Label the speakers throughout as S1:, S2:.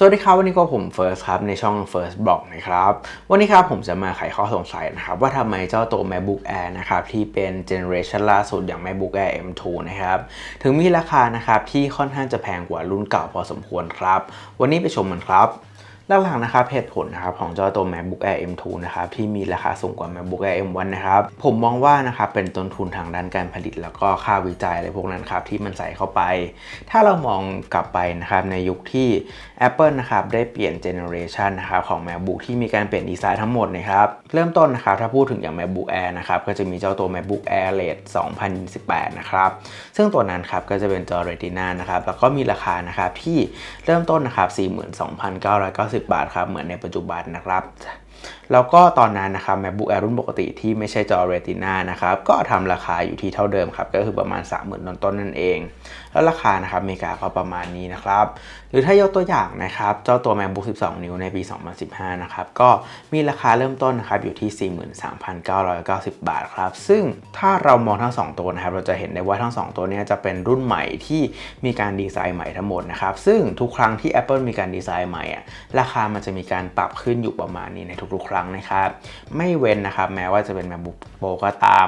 S1: สวัสดีครับ วันนี้ก็ผมเฟิร์สครับ ในช่อง First b l o g นะครับ วันนี้ครับผมจะมาไขข้อสงสัยนะครับ ว่าทำไมเจ้าตัว MacBook Air นะครับ ที่เป็นเจเนอเรชันล่าสุดอย่าง MacBook Air M2 นะครับ ถึงมีราคานะครับ ที่ค่อนข้างจะแพงกว่ารุ่นเก่าพอสมควรครับ วันนี้ไปชมกันครับ หลักๆนะครับเหตุผลนะครับของจ้าตัว MacBook Air M2 นะครับที่มีราคาสูงกว่า MacBook Air M1 นะครับผมมองว่านะครับเป็นต้นทุนทางด้านการผลิต แล้วก็ค่าวิจัยอะไรพวกนั้นครับที่มันใส่เข้าไป ถ้าเรามองกลับไปนะครับในยุคที่ Apple นะครับได้เปลี่ยนเจเนอเรชันนะครับของ MacBook ที่มีการเปลี่ยนดีไซน์ทั้งหมดนะครับเริ่มต้นนะครับถ้าพูดถึงอย่าง MacBook Air นะครับก็จะมีเจ้าตัว MacBook Air Late 2018 นะครับซึ่งตัวนั้นครับก็จะเป็นจอ Retina นะครับแล้วก็มีราคานะครับที่เริ่มต้นนะครับ42,990บาทครับเหมือนในปัจจุบันนะครับ แล้วก็ตอนนั้นนะครับ MacBook Air รุ่นปกติที่ไม่ใช่จอ Retina นะครับ ก็ทำราคาอยู่ที่เท่าเดิมครับ ก็คือประมาณ 30,000ต้นต้นนั่นเอง แล้วราคานะครับอเมริกาก็ประมาณนี้นะครับ หรือถ้ายกตัวอย่างนะครับ เจ้าตัว MacBook 12 นิ้วในปี 2015 นะครับ ก็มีราคาเริ่มต้นนะครับอยู่ที่ 43,990 บาทครับ ซึ่งถ้าเรามองทั้ง 2 ตัวนะครับ เราจะเห็นได้ว่าทั้ง 2 ตัวเนี้จะเป็นรุ่นใหม่ที่มีการดีไซน์ใหม่ทั้งหมดนะครับ ซึ่งทุกครั้งที่ Apple มีการดีไซน์ใหม่อะราคามันจะมีการปรับขึ้นอยู่ประมาณนี้ในทุกๆครั้งนะครับ ไม่เว้นนะครับแม้ว่าจะเป็น MacBook Pro ก็ตาม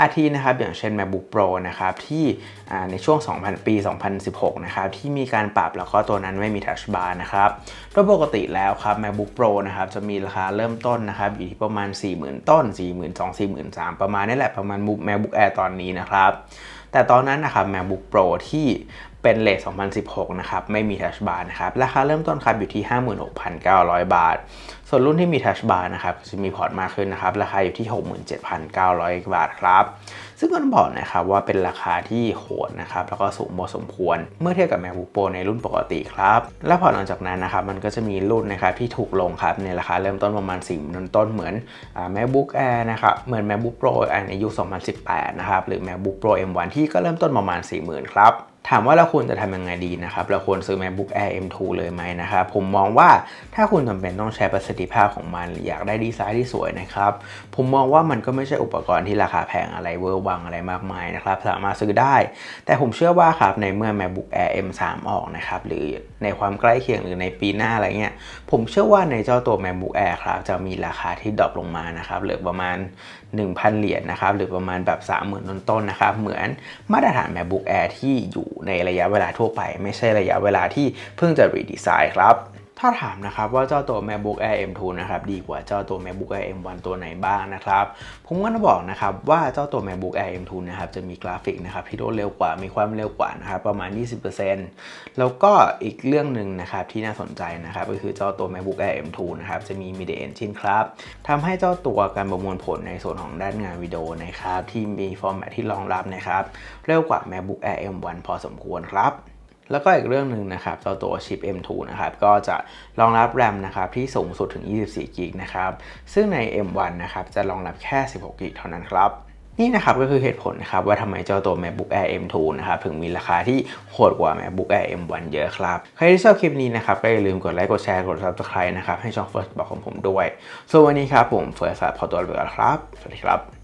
S1: อาทินะครับอย่างเช่น MacBook Pro นะครับที่ในช่วง 2000 ปี 2016 นะครับที่มีการปรับแล้วก็ตัวนั้นไม่มี Touch Bar นะครับโดยปกติแล้วครับ MacBook Pro นะครับจะมีราคาเริ่มต้นนะครับอยู่ที่ประมาณ 40,000 ต้น 42,000 43,000 ประมาณนี้แหละประมาณ MacBook Air ตอนนี้นะครับแต่ตอนนั้นนะครับ MacBook Pro ที่เป็นเลท2016 นะครับ ไม่มี Touch Bar นะครับ ราคาเริ่มต้นครับอยู่ที่ 56,900 บาท ส่วนรุ่นที่มี Touch Bar นะครับจะมีพอร์ตมากขึ้นนะครับ ราคาอยู่ที่ 67,900 บาทครับ ซึ่งก็ต้องบอกนะครับว่าเป็นราคาที่โหดนะครับ แล้วก็สูงพอสมควร เมื่อเทียบกับ MacBook Pro ในรุ่นปกติครับ และพอหลังจากนั้นนะครับ มันก็จะมีรุ่นนะครับที่ถูกลงครับในราคาเริ่มต้นประมาณ4 0 0 0ต้นเหมือน MacBook Air นะครับ เหมือน MacBook Pro ในยุค 2018 นะครับ หรือ MacBook Pro M1 ที่ก็เริ่มต้นประมาณ 40,000 ครับ ถามว่าเราควรจะทำยังไงดีนะครับ เราควรซื้อ MacBook Air M2 เลยไหมนะครับ ผมมองว่าถ้าคุณจำเป็นต้องใช้ประสิทธิภาพของมันออยากได้ดีไซน์ที่สวยนะครับ ผมมองว่ามันก็ไม่ใช่อุปกรณ์ที่ราคาแพงอะไรเวอร์วังอะไรมากมายนะครับ สามารถซื้อได้ แต่ผมเชื่อว่าครับในเมื่อ MacBook Air M3 ออกนะครับหรือในความใกล้เคียงหรือในปีหน้าอะไรเงี้ยผมเชื่อว่าในเจ้าตัว MacBook Air ครับจะมีราคาที่ดรอปลงมานะครับเหลือประมาณ 1,000 เหรียญนะครับหรือประมาณแบบ 30,000ต้นๆนะครับเหมือนมาตรฐาน MacBook Air ที่อยู่ในระยะเวลาทั่วไป ไม่ใช่ระยะเวลาที่เพิ่งจะรีดีไซน์ครับ ถ้าถามนะครับว่าเจ้าตัว MacBook Air M2 นะครับดีกว่าเจ้าตัว MacBook Air M1 ตัวไหนบ้างนะครับผมก็จะบอกนะครับว่าเจ้าตัว MacBook Air M2 นะครับจะมีกราฟิกนะครับที่รวดเร็วกว่ามีความเร็วกว่านะครับประมาณ 20%แล้วก็อีกเรื่องหนึ่งนะครับที่น่าสนใจนะครับก็คือเจ้าตัว MacBook Air M2 นะครับจะมี Media Engine ครับทำให้เจ้าตัวการประมวลผลในส่วนของด้านงานวิดีโอนะครับที่มีฟอร์แมตที่รองรับนะครับเร็วกว่า MacBook Air M1 พอสมควรครับ แล้วก็อีกเรื่องหนึ่งนะครับเจ้าตัวชิป M2 นะครับก็จะรองรับแรมนะครับที่สูงสุดถึง 24กิกนะครับซึ่งใน M1 นะครับจะรองรับแค่ 16กิกเท่านั้นครับนี่นะครับก็คือเหตุผลนะครับว่าทำไมเจ้าตัว MacBook Air M2 นะครับถึงมีราคาที่โหดกว่า MacBook Air M1 เยอะครับ ใครที่ชอบคลิปนี้นะครับก็อย่าลืมกดไลค์กดแชร์กด Subscribe นะครับให้ช่อง First บอกของผมด้วย ส่วนวันนี้ครับผม First ขอตัวลาไปก่อนครับ สวัสดีครับ